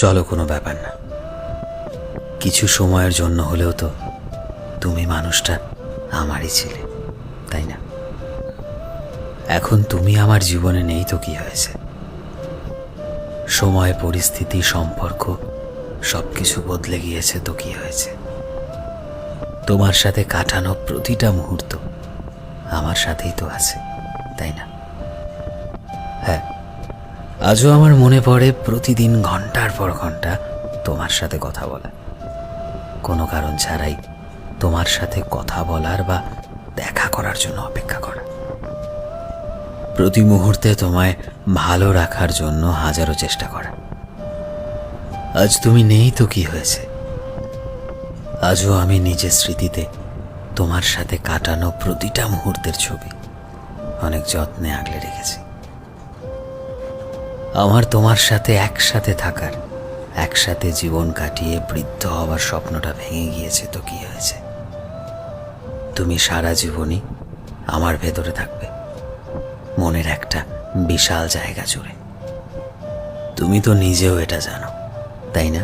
চলো কোনো ব্যাপার না। কিছু সময়ের জন্য হলেও তো তুমি মানুষটা আমারই ছিলে, তাই না? এখন তুমি আমার জীবনে নেই তো কি হয়েছে? সময়, পরিস্থিতি, সম্পর্ক সব কিছু বদলে গিয়েছে তো কি হয়েছে? তোমার সাথে কাটানো প্রতিটা মুহূর্ত আমার সাথেই তো আছে, তাই না? আজও আমার মনে পড়ে প্রতিদিন ঘণ্টার পর ঘণ্টা তোমার সাথে কথা বলা। কোনো কারণ ছাড়াই তোমার সাথে কথা বলার বা দেখা করার জন্য অপেক্ষা করা। প্রতি মুহূর্তে তোমায় ভালো রাখার জন্য হাজারো চেষ্টা করা। আজ তুমি নেই তো কি হয়েছে? আজও আমি নিজের স্মৃতিতে তোমার সাথে কাটানো প্রতিটা মুহূর্তের ছবি অনেক যত্নে আগলে রেখেছি। আমার তোমার সাথে একসাথে থাকার, একসাথে জীবন কাটিয়ে বৃদ্ধ হওয়ার স্বপ্নটা ভেঙে গিয়েছে তো কি হয়েছে? তুমি সারা জীবনই আমার ভেতরে থাকবে, মনের একটা বিশাল জায়গা জুড়ে। তুমি তো নিজেও এটা জানো, তাই না?